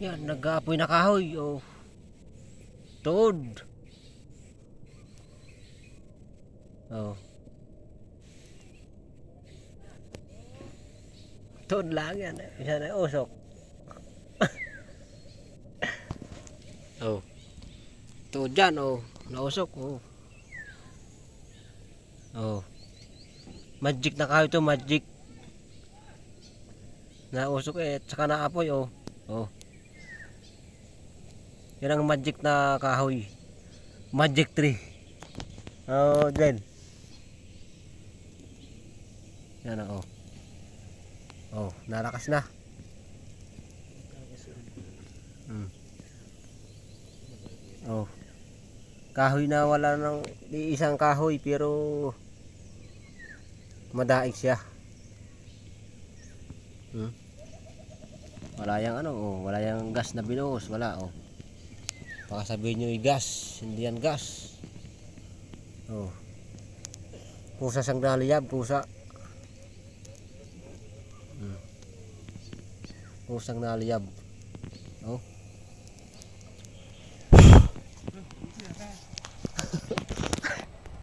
Yan, nag-aapoy na kahoy. Oh. Toad. Oh. Toad lang yan. Isa na usok. oh. Toad yan, oh. Nausok, oh. Oh. Magic na kahoy to, magic. Nausok eh, tsaka naapoy, oh. Oh. Yan ang magic na kahoy. Magic tree. Oh, Glenn. Yan oh. Oh, nalakas na. Hmm. Oh. Kahoy na wala ng isang kahoy pero madaig siya. Hmm. Wala yang ano, oh, wala yang gas na binuhos, wala oh. Baka sabihin nyo gas, hindi yan gas. Oh. Pusa sang naliyab, pusa. Hmm. Pusang naliyab. Oh.